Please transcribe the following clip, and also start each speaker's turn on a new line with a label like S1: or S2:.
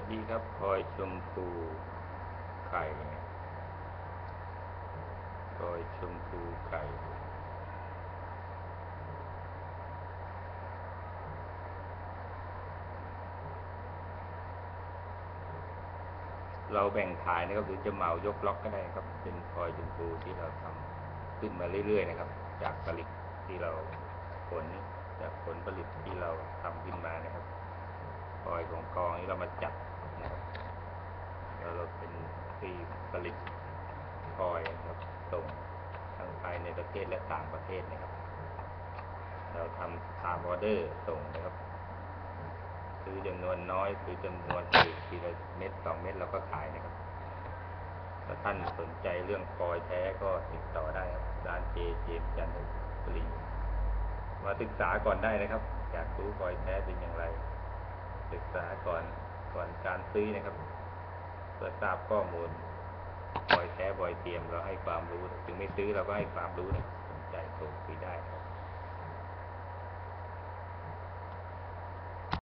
S1: วัสดีครับพลอยชมพูไข่พลอยชมพูไข่เราแบ่งขายนะครับหรือจะเหมายกล็อกก็ได้ครับ เป็นพลอยชมพูที่เราทำขึ้นมาเรื่อยๆนะครับ จากผลิตที่เราผลจากผลผลิตที่เราทำขึ้นมานะครับ ลอยของกองนี้เรามาจัดนะครับแล้วเราเป็นที่ผลิตพลอยนะครับส่งทั้งภายในประเทศและต่างประเทศนะครับ เราทำตามออเดอร์ส่งนะครับซื้อจำนวนน้อยซื้อจำนวนถูกทีละเม็ดสองเม็ดเราก็ขายนะครับถ้าท่านสนใจเรื่องพลอยแท้ก็ติดต่อได้ครับร้านเจเจมจันทบุรีมาศึกษาก่อนได้นะครับ อยากรู้พลอยแท้เป็นอย่างไร ศึกษาก่อนก่อนการซื้อนะครับเพื่อทราบข้อมูลบ่อยแท้บ่อยเทียมเราให้ความรู้ ถึงไม่ซื้อเราก็ให้ความรู้นะสนใจโทรคุยได้ครับ